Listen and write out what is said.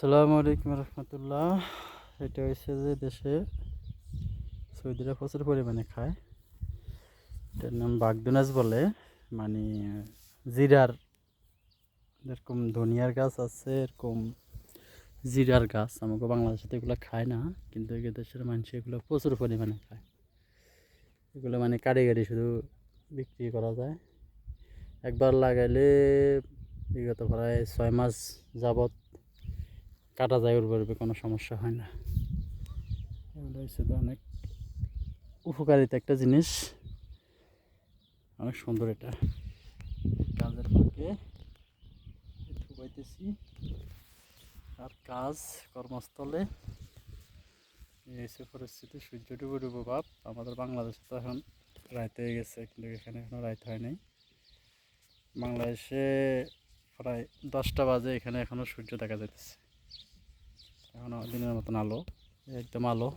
আসসালামু আলাইকুম রহমতুল্লাহ। এটা হচ্ছে যে দেশে সৌদিরা প্রচুর পরিমাণে খায়। এটার নাম বাগদুনাস বলে। মানে জিরার, এরকম ধনিয়ার গাছ আছে, এরকম জিরার গাছ। আমাকে বাংলাদেশে তো এগুলো খায় না, কিন্তু এই দেশের মানুষ এগুলো প্রচুর পরিমাণে খায়। এগুলো মানে কারিগরি শুধু বিক্রি করা যায়। একবার লাগাইলে বিগত প্রায় ছয় মাস যাবত কাটা যায় উর্বরূপে কোনো সমস্যা হয় না। এগুলো হচ্ছে তো অনেক উপকারিতা একটা জিনিস। অনেক সুন্দর এটা। কাজের ফাঁকে ঢুকাইতেছি আর কাজ, কর্মস্থলে হচ্ছে পরিস্থিতি। সূর্য ডুবো ডুবো ভাব আমাদের বাংলাদেশে তো এখন রাত হয়ে গেছে, কিন্তু এখানে এখনও রাত হয় নাই। বাংলাদেশে প্রায় দশটা বাজে, এখানে এখনও সূর্য দেখা যাইতেছে। এখনও দিনের মতন আলো একদম আলো।